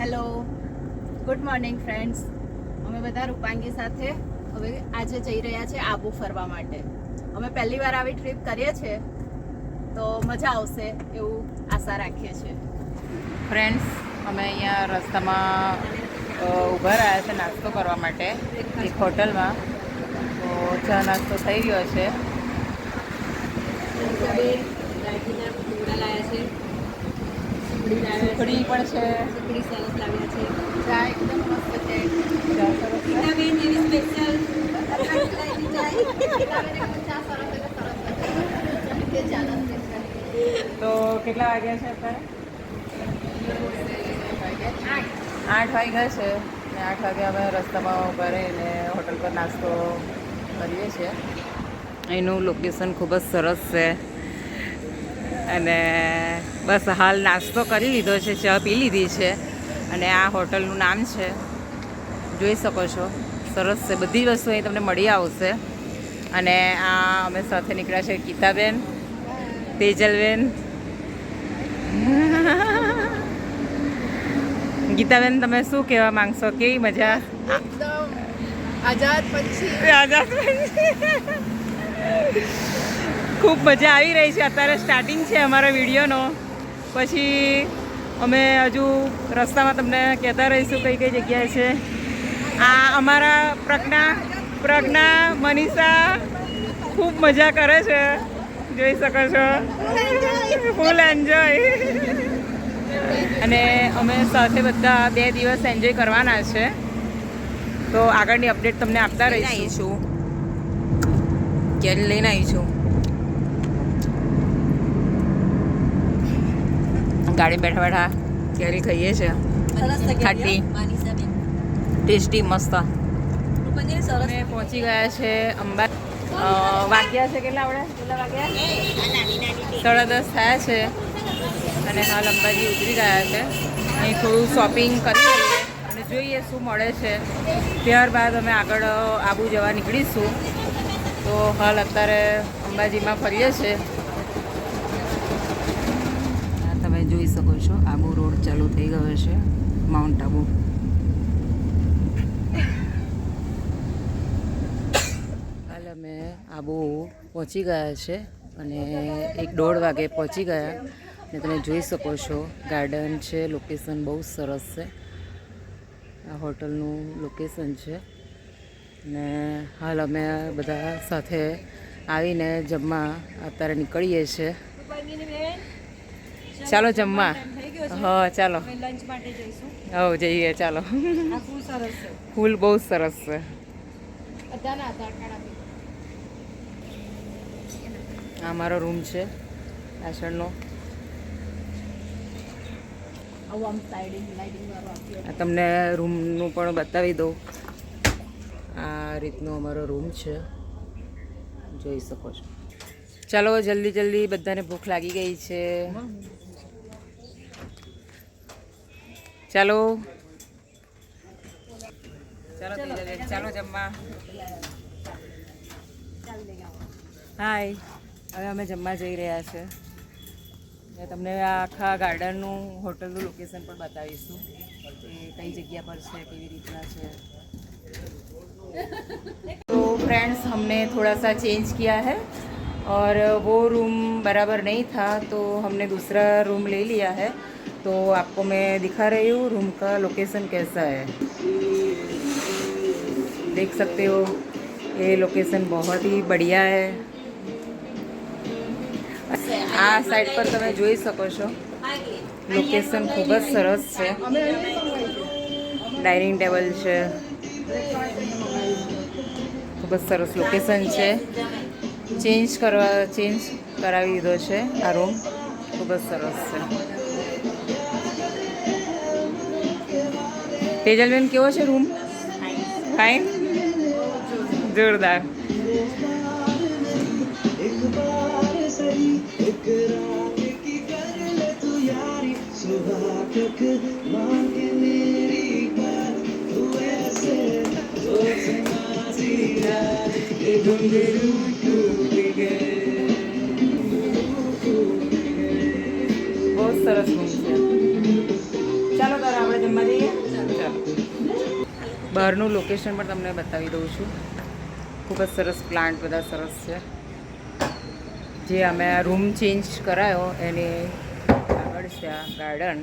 Hello good morning friends અમે બધા રૂપાંગી સાથે હવે આજે જઈ રહ્યા છે આબુ ફરવા માટે. અમે પહેલી વાર આવી ટ્રીપ કરીએ છીએ, તો મજા આવશે એવું આશા રાખીએ છીએ. ફ્રેન્ડ્સ અમે અહીંયા રસ્તામાં ઊભા રહ્યા છે નાસ્તો કરવા માટે એક હોટલમાં ચા નાસ્તો થઈ ગયો છે. સુખડી પણ છે. ચા એકદમ મસ્ત છે ચા સરસ. તો કેટલા વાગ્યા છે અત્યારે? આઠ વાગ્યા છે. ને આઠ વાગે અમે રસ્તામાં ઊભા રહીને હોટલ પર નાસ્તો કરીએ છીએ. એનું લોકેશન ખૂબ જ સરસ છે. અને બસ હાલ નાસ્તો કરી લીધો છે, ચા પી લીધી છે. અને આ હોટલનું નામ છે. જોઈ શકો છો. સરસ છે. બધી વસ્તુ અહીં તમને મળી આવશે. અને આ અમે સાથે નીકળ્યા છે ગીતાબેન, તેજલબેન. ગીતાબેન, તમે શું કહેવા માંગશો? કેવી મજા? આઝાદ પછી. આઝાદ ખૂબ મજા આવી રહી છે. અત્યારે સ્ટાર્ટિંગ છે અમારા વિડીયોનો. પછી અમે હજુ રસ્તામાં તમને કહેતા રહીશું કઈ કઈ જગ્યાએ છે. આ અમારા પ્રજ્ઞા પ્રજ્ઞા, મનીષા ખૂબ મજા કરે છે. જોઈ શકો છો. Full enjoy. અને અમે સાથે બધા બે દિવસ એન્જોય કરવાના છે. તો આગળની અપડેટ તમને આપતા રહીશું. ક્યારે લઈને આવી છું ગાડી બેઠા બેઠા ક્યારે ખાઈએ છે? ખાટી. ટેસ્ટી મસ્ત. અમે પહોંચી ગયા છે અંબા વાગ્યા છે કેટલા આપણે કેટલા વાગ્યા? સાડા દસ થયા છે. અને હાલ અંબાજી ઉતરી ગયા છે. અહીં થોડું શોપિંગ કરી જોઈએ શું મળે છે. ત્યારબાદ અમે આગળ આબુ જવા નીકળીશું. તો હાલ અત્યારે અંબાજીમાં ફરીએ છીએ. તમે જોઈ શકો છો, આબુ રોડ ચાલુ થઈ ગયો છે, માઉન્ટ આબુ. હાલ અમે આબુ પહોંચી ગયા છે અને એક દોઢ વાગે પહોંચી ગયા. ને તમે જોઈ શકો છો, ગાર્ડન છે, લોકેશન બહુ સરસ છે. આ હોટલનું લોકેશન છે. ને હાલ અમે બધા સાથે આવીને જમવા અત્યારે નીકળીએ છીએ. ચાલો જમવા. હા ચાલો. હવ જઈએ ચાલો. ફૂલ બહુ સરસ છે. આ મારો રૂમ છે પાછળનો. આવું આમ સાઈડિંગ લાઇટિંગ વાળું આપ્યું તમને રૂમનું પણ બતાવી દઉં. આ રીતનો અમારો રૂમ છે. જોઈ શકો છો. ચાલો જલ્દી જલ્દી બધાને ભૂખ લાગી ગઈ છે. ચાલો. ચાલો ચાલો જમવા. હાય હવે અમે જમવા જઈ રહ્યા છે. ને તમને આ આખા ગાર્ડનનું હોટલનું લોકેશન પણ બતાવીશું કે કઈ જગ્યા પર છે કેવી રીતના છે तो फ्रेंड्स हमने थोड़ा सा चेंज किया है और वो रूम बराबर नहीं था तो हमने दूसरा रूम ले लिया है तो आपको मैं दिखा रही हूँ रूम का लोकेशन कैसा है देख सकते हो ये लोकेशन बहुत ही बढ़िया है આ સાઈડ પર તમે જોઈ શકો છો. લોકેશન ખૂબ જ સરસ છે. ડાઇનિંગ ટેબલ છે. ખૂબ જ સરસ લોકેશન છે. ચેન્જ કરવા ચેન્જ કરાવી દીધો છે આ રૂમ ખૂબ જ સરસ છે. તેજલબેન કેવો છે રૂમ ફાઇન જોરદાર. એ ઘૂંઘરું તૂટી ગયે. બહુ જ સરસ રૂમ છે ચાલો તારે આપણે જમવા જઈએ? બહારનું લોકેશન પણ તમને બતાવી દઉં છું. ખૂબ જ સરસ પ્લાન્ટ બધા સરસ છે. જે અમે રૂમ ચેન્જ કરાયો એની આગળ છે ગાર્ડન